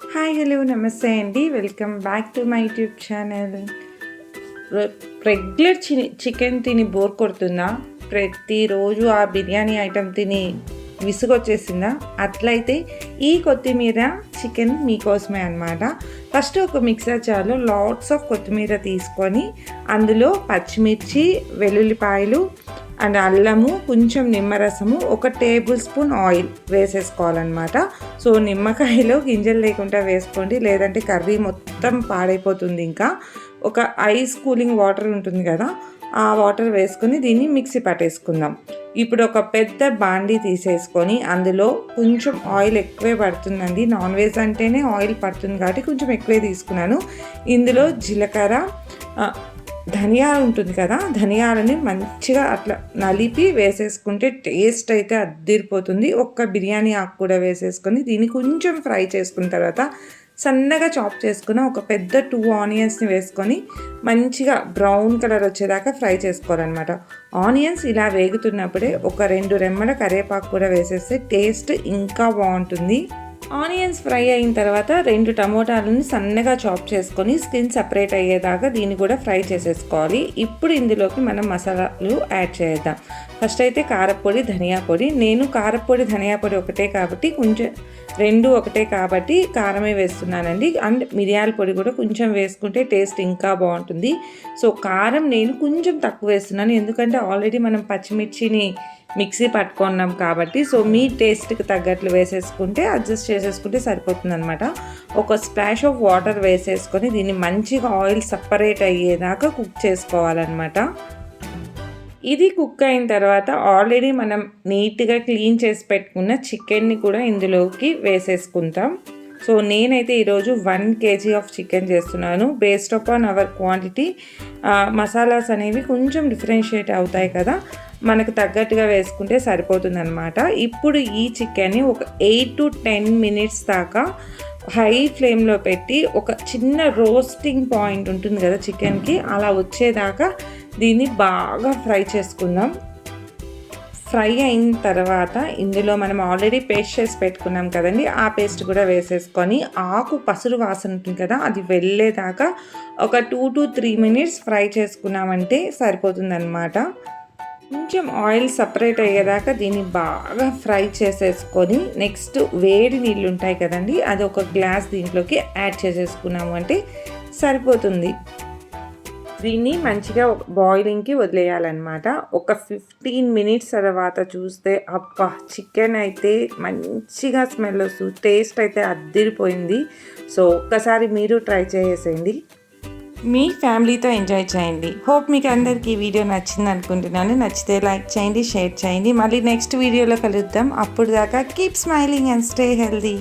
Hi hello నమస్తే అండి. Welcome back to my YouTube channel. Regular చి చికెన్ తిని బోర్ కొడుతుందా? ప్రతిరోజు ఆ బిర్యానీ ఐటెం తిని విసుగొచ్చేసిందా? అట్లయితే ఈ కొత్తిమీర చికెన్ మీకోసమే అనమాట ఫస్ట్ ఒక మిక్సర్ చాలు లాట్స్ ఆఫ్ కొత్తిమీర తీసుకొని అందులో పచ్చిమిర్చి వెల్లుల్లిపాయలు అండ్ అల్లము కొంచెం నిమ్మరసము ఒక టేబుల్ స్పూన్ ఆయిల్ వేసేసుకోవాలన్నమాట. సో నిమ్మకాయలో గింజలు లేకుండా వేసుకోండి. లేదంటే కర్రీ మొత్తం పాడైపోతుంది ఇంకా. ఒక ఐస్ కూలింగ్ వాటర్ ఉంటుంది కదా ఆ వాటర్ వేసుకొని దీన్ని మిక్సీ పట్టేసుకుందాం. ఇప్పుడు ఒక పెద్ద బాండీ తీసేసుకొని అందులో కొంచెం ఆయిల్ ఎక్కువే పడుతుందండి. నాన్ వెజ్ అంటేనే ఆయిల్ పడుతుంది కాబట్టి కొంచెం ఎక్కువే తీసుకున్నాను. ఇందులో జీలకర్ర ధనియాలు ఉంటుంది కదా ధనియాలని మంచిగా అట్లా నలిపి వేసేసుకుంటే టేస్ట్ అయితే అద్దిరిపోతుంది. ఒక్క బిర్యానీ ఆకు కూడా వేసేసుకొని దీన్ని కొంచెం ఫ్రై చేసుకున్న తర్వాత సన్నగా చాప్ చేసుకున్న ఒక పెద్ద టూ ఆనియన్స్ని వేసుకొని మంచిగా బ్రౌన్ కలర్ వచ్చేదాకా ఫ్రై చేసుకోవాలన్నమాట. ఆనియన్స్ ఇలా వేగుతున్నప్పుడే ఒక రెండు రెమ్మల కరివేపాకు కూడా వేసేస్తే టేస్ట్ ఇంకా బాగుంటుంది. ఆనియన్స్ ఫ్రై అయిన తర్వాత రెండు టమోటాలను సన్నగా చాప్ చేసుకొని స్కిన్ సపరేట్ అయ్యేదాకా దీన్ని కూడా ఫ్రై చేసేసుకోవాలి. ఇప్పుడు ఇందులోకి మనం మసాలాలు యాడ్ చేద్దాం. ఫస్ట్ అయితే కారపొడి ధనియా పొడి. నేను కారపొడి ధనియా పొడి ఒకటే కాబట్టి కొంచెం రెండు ఒకటే కాబట్టి కారమే వేస్తున్నానండి. అండ్ మిరియాల పొడి కూడా కొంచెం వేసుకుంటే టేస్ట్ ఇంకా బాగుంటుంది. సో కారం నేను కొంచెం తక్కువ వేస్తున్నాను. ఎందుకంటే ఆల్రెడీ మనం పచ్చిమిర్చిని మిక్సీ పట్టుకున్నాం కాబట్టి. సో మీ టేస్ట్కి తగ్గట్లు వేసేసుకుంటే అడ్జస్ట్ చేసుకుంటే సరిపోతుంది అనమాట ఒక స్ప్లాష్ ఆఫ్ వాటర్ వేసేసుకొని దీన్ని మంచిగా ఆయిల్ సపరేట్ అయ్యేదాకా కుక్ చేసుకోవాలన్నమాట. ఇది కుక్ అయిన తర్వాత ఆల్రెడీ మనం నీట్గా క్లీన్ చేసి పెట్టుకున్న చికెన్ని కూడా ఇందులోకి వేసేసుకుంటాం. సో నేనైతే ఈరోజు వన్ కేజీ ఆఫ్ చికెన్ చేస్తున్నాను. Based on our quantity masalas అనేవి కొంచెం డిఫరెన్షియేట్ అవుతాయి కదా. మనకు తగ్గట్టుగా వేసుకుంటే సరిపోతుందనమాట ఇప్పుడు ఈ చికెన్ని ఒక ఎయిట్ టు టెన్ మినిట్స్ దాకా హై ఫ్లేమ్లో పెట్టి ఒక చిన్న రోస్టింగ్ పాయింట్ ఉంటుంది కదా చికెన్కి అలా వచ్చేదాకా దీన్ని బాగా ఫ్రై చేసుకుందాం. ఫ్రై అయిన తర్వాత ఇందులో మనం ఆల్రెడీ పేస్ట్ చేసి పెట్టుకున్నాం కదండి ఆ పేస్ట్ కూడా వేసేసుకొని ఆకు పసురు వాసన ఉంటుంది కదా అది వెళ్ళేదాకా ఒక two to three minutes fry చేసుకున్నామంటే సరిపోతుందన్నమాట. కొంచెం ఆయిల్ సపరేట్ అయ్యేదాకా దీన్ని బాగా ఫ్రై చేసేసుకొని నెక్స్ట్ వేడి నీళ్ళు ఉంటాయి కదండి అది ఒక గ్లాస్ దీంట్లోకి యాడ్ చేసేసుకున్నాము అంటే సరిపోతుంది. దీన్ని మంచిగా బాయిలింగ్కి వదిలేయాలన్నమాట. ఒక ఫిఫ్టీన్ మినిట్స్ తర్వాత చూస్తే అబ్బా చికెన్ అయితే మంచిగా స్మెల్ వస్తుంది టేస్ట్ అయితే అద్దిరిపోయింది. సో ఒక్కసారి మీరు ట్రై చేసేయండి. మీ ఫ్యామిలీతో ఎంజాయ్ చేయండి. హోప్ మీకు అందరికీ వీడియో నచ్చింది అనుకుంటున్నాను నచ్చితే లైక్ చేయండి షేర్ చేయండి. మళ్ళీ నెక్స్ట్ వీడియోలో కలుద్దాం. అప్పుడు దాకా keep smiling and stay healthy.